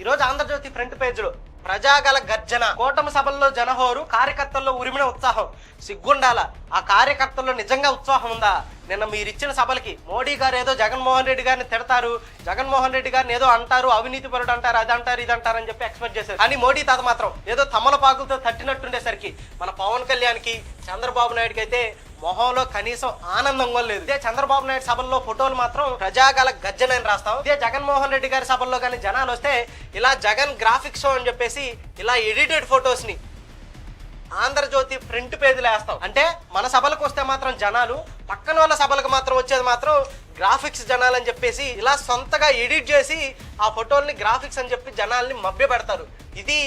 ఈరోజు ఆంధ్రజ్యోతి ఫ్రంట్ పేజీలో ప్రజాగల గర్జన. కూటమి సభల్లో జనహోరు కార్యకర్తల్లో ఉరిమిన ఉత్సాహం. సిగ్గుండాల? ఆ కార్యకర్తల్లో నిజంగా ఉత్సాహం ఉందా? నిన్న మీరు ఇచ్చిన సభలకి మోడీ గారు ఏదో జగన్మోహన్ రెడ్డి గారిని తిడతారు జగన్మోహన్ రెడ్డి గారిని ఏదో అంటారు అవినీతి పరుడు అంటారు అది అంటారు ఇది అంటారు అని చెప్పి ఎక్స్పెక్ట్ చేశారు. కానీ మోడీ తాత మాత్రం ఏదో తమలపాకులతో తట్టినట్టుండేసరికి మన పవన్ కళ్యాణ్కి చంద్రబాబు నాయుడుకి అయితే మొహంలో కనీసం ఆనందం లేదు. ఇదే చంద్రబాబు నాయుడు సభల్లో ఫోటోలు మాత్రం ప్రజాగల గజ్జనని రాస్తాం. ఇదే జగన్మోహన్ రెడ్డి గారి సభల్లో కానీ జనాలు వస్తే ఇలా జగన్ గ్రాఫిక్స్ షో అని చెప్పేసి ఇలా ఎడిటెడ్ ఫొటోస్ని ఆంధ్రజ్యోతి ఫ్రంట్ పేజీలో వేస్తాం. అంటే మన సభలకు వస్తే మాత్రం జనాలు పక్కన వాళ్ళ సభలకు మాత్రం వచ్చేది మాత్రం గ్రాఫిక్స్ జనాలని చెప్పేసి ఇలా సొంతగా ఎడిట్ చేసి ఆ ఫోటోల్ని గ్రాఫిక్స్ అని చెప్పి జనాల్ని మభ్య పెడతారు. ఇది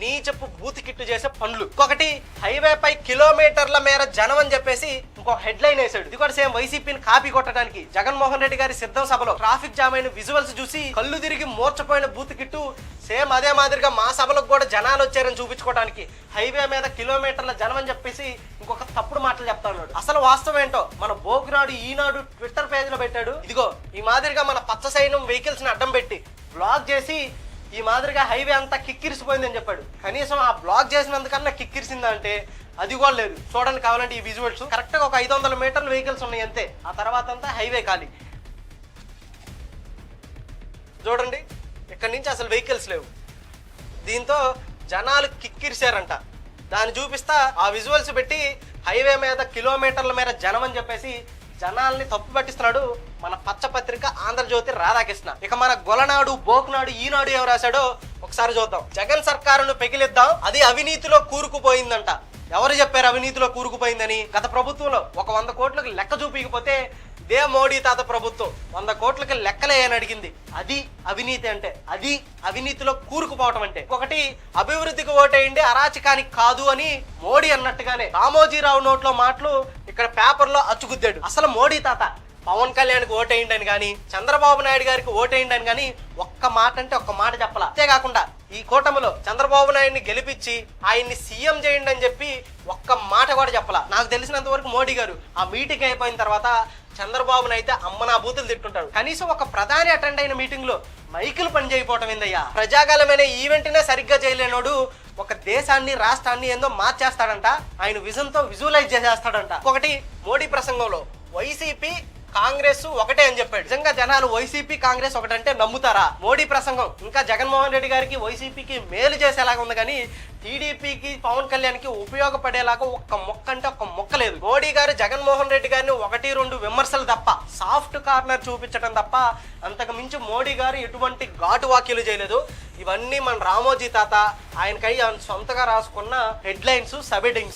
నీచపు బూత్ కిట్టు చేసే పనులు ఒకటి హైవే పై కిలోమీటర్ల మేర జనం అని చెప్పేసి ఇంకో హెడ్ లైన్ వేసాడు ఇది కూడా సేమ్ వైసీపీని కాపీ కొట్టడానికి జగన్మోహన్ రెడ్డి గారి సిద్ధం సభలో ట్రాఫిక్ జామ్ అయిన విజువల్స్ చూసి కళ్ళు తిరిగి మూర్చపోయిన బూత్ కిట్టు సేమ్ అదే మాదిరిగా మా సభలకు కూడా జనాలు వచ్చారని చూపించుకోవడానికి హైవే మీద కిలోమీటర్ల జనం అని చెప్పేసి ఇంకొక తప్పుడు మాటలు చెప్తా ఉన్నాడు. అసలు వాస్తవం ఏంటో మన బోగునాడు ఈనాడు ట్విట్టర్ పేజీలో పెట్టాడు. ఇదిగో ఈ మాదిరిగా మన పచ్చ సైన్యం వెహికల్స్ని అడ్డం పెట్టి బ్లాక్ చేసి ఈ మాదిరిగా హైవే అంతా కిక్కిరిసిపోయిందని చెప్పాడు. కనీసం ఆ బ్లాక్ చేసినందుకన్నా కిక్కిరిసిందంటే అది కూడా లేదు. చూడండి కావాలంటే ఈ విజువల్స్ కరెక్ట్గా ఒక ఐదు వందల మీటర్ల వెహికల్స్ ఉన్నాయి అంతే. ఆ తర్వాత అంతా హైవే ఖాళీ. చూడండి ఇక్కడి నుంచి అసలు వెహికల్స్ లేవు. దీంతో జనాలు కిక్కిరిసారంట దాన్ని చూపిస్తా ఆ విజువల్స్ పెట్టి హైవే మీద కిలోమీటర్ల మేర జనం అని చెప్పేసి జనాల్ని తప్పు పట్టిస్తున్నాడు. మన పచ్చపత్రిక ఆంధ్రజ్యోతి రాధాకృష్ణ. ఇక మన గొలనాడు బోకునాడు ఈనాడు ఏం రాశాడో ఒకసారి చూద్దాం. జగన్ సర్కారును పెగిలిద్దాం అది అవినీతిలో కూరుకుపోయిందంట. ఎవరు చెప్పారు అవినీతిలో కూరుకుపోయిందని? గత ప్రభుత్వంలో ఒక వంద కోట్లకు లెక్క చూపించకపోతే ఇదే మోడీ తాత ప్రభుత్వం. వంద కోట్లకి లెక్కలే అని అడిగింది. అది అవినీతి అంటే అది అవినీతిలో కూరుకుపోవటం అంటే. ఒకటి అభివృద్ధికి ఓటేయండి అరాచకానికి కాదు అని మోడీ అన్నట్టుగానే. రామోజీరావు నోట్లో మాటలు ఇక్కడ పేపర్లో అచ్చుగుద్దాడు. అసలు మోడీ తాత పవన్ కళ్యాణ్కి ఓటేయండి అని కానీ చంద్రబాబు నాయుడు గారికి ఓటేయండి అని కానీ ఒక్క మాట అంటే ఒక్క మాట చెప్పాల. అంతేకాకుండా ఈ కూటమిలో చంద్రబాబు నాయుడిని గెలిపించి ఆయన్ని సీఎం చేయండి అని చెప్పి ఒక్క మాట కూడా చెప్పాల. నాకు తెలిసినంత వరకు మోడీ గారు ఆ మీటింగ్ అయిపోయిన తర్వాత చంద్రబాబుని అయితే అమ్మనా బూతులు తిట్టుంటాడు. కనీసం ఒక ప్రధాని అటెండ్ అయిన మీటింగ్లో మైకులు పని చేయకపోవటం ఏందయ్యా? ప్రజాగాలమైన ఈవెంట్నే సరిగ్గా చేయలేనోడు ఒక దేశాన్ని రాష్ట్రాన్ని ఏందో మార్చేస్తాడంట. ఆయన విజన్తో విజువలైజ్ చేసేస్తాడంట. ఒకటి మోడీ ప్రసంగంలో వైసీపీ కాంగ్రెస్ ఒకటే అని చెప్పాడు. నిజంగా జనాలు వైసీపీ కాంగ్రెస్ ఒకటంటే నమ్ముతారా? మోడీ ప్రసంగం ఇంకా జగన్మోహన్ రెడ్డి గారికి వైసీపీకి మేలు చేసేలాగా ఉంది కానీ టీడీపీకి పవన్ కళ్యాణ్కి ఉపయోగపడేలాగా ఒక్క మొక్క అంటే ఒక్క మొక్క లేదు. మోడీ గారు జగన్మోహన్ రెడ్డి గారిని ఒకటి రెండు విమర్శలు తప్ప సాఫ్ట్ కార్నర్ చూపించడం తప్ప అంతకు మించి మోడీ గారు ఎటువంటి ఘాటు వాక్యలు చేయలేదు. ఇవన్నీ మన రామోజీ తాత. ఆయనకై ఆయన సొంతగా రాసుకున్న హెడ్లైన్స్ సబెడింగ్స్